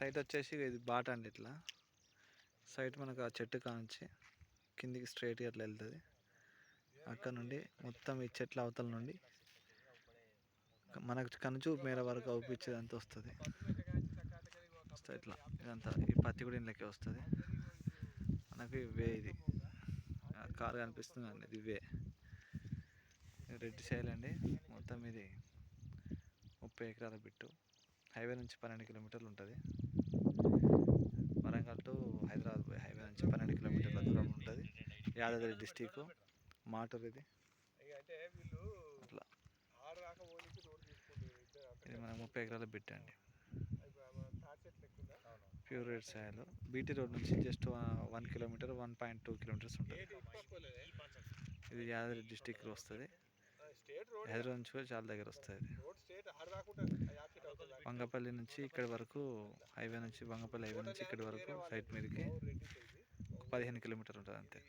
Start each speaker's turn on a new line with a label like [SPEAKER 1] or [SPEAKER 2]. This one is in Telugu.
[SPEAKER 1] సైట్ వచ్చేసి ఇది బాట అండి ఇట్లా. సైట్ మనకు ఆ చెట్టు కానించి కిందికి స్ట్రైట్గా అట్లా వెళ్తుంది. అక్కడ నుండి మొత్తం ఈ చెట్ల అవతల నుండి మనకు కనుచూపు మేర వరకు అవుపించేది అంత వస్తుంది. వస్తుంది ఇట్లా ఇదంతా ఈ పత్తి కూడా ఇంట్లోకి వస్తుంది. మనకి వే ఇది. కారు కనిపిస్తుంది అండి ఇది వే. రెడ్ సైల్ అండి. మొత్తం ఇది ముప్పై ఎకరాల బిట్టు. హైవే నుంచి పన్నెండు కిలోమీటర్లు ఉంటుంది వరంగల్ టు హైదరాబాద్ పోయే హైవే నుంచి పన్నెండు కిలోమీటర్ల దూరం ఉంటుంది యాదాద్రి డిస్టిక్ మాటూరు ఇది. అట్లా. ఇది మన ముప్పై ఎకరాల బిట్ అండి. Pure red soil. BT road నుంచి just one kilometre one point two kilometres ఉంటుంది. ఇది యాదాద్రి డిస్టిక్లో వస్తుంది.
[SPEAKER 2] స్టేట్ రోడ్
[SPEAKER 1] హైదరాబాద్ నుంచి కూడా చాలా దగ్గర వస్తుంది. వంగపల్లి నుంచి ఇక్కడి వరకు హైవే నుంచి వంగపల్లి హైవే నుంచి ఇక్కడి వరకు సైట్ మీదకి. పదిహేను కిలోమీటర్లు ఉంటుంది అంతే.